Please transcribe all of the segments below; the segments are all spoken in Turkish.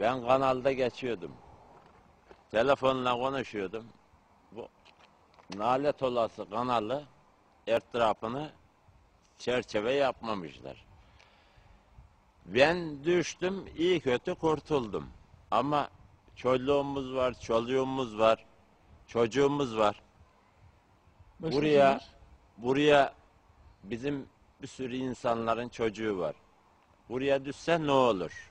Ben kanalda geçiyordum. Telefonla konuşuyordum. Bu nalet olası kanalı etrafını çerçeve yapmamışlar. Ben düştüm, iyi kötü kurtuldum. Ama çoluğumuz var, çoluğumuz var, çocuğumuz var. Başka Buraya, kimler? buraya bizim bir sürü insanların çocuğu var. Buraya düşse ne olur?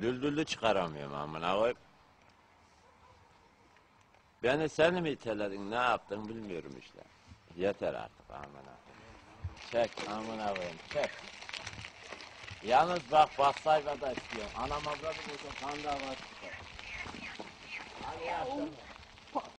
düldüllü çıkaramıyorum amına koyup. Beni sen mi iteledin ne yaptın bilmiyorum işte. Yeter artık amına. Çek amına koyayım çek. Yalnız bak bassayla da istiyorum. Anam avradım olsa kan davası çıkar.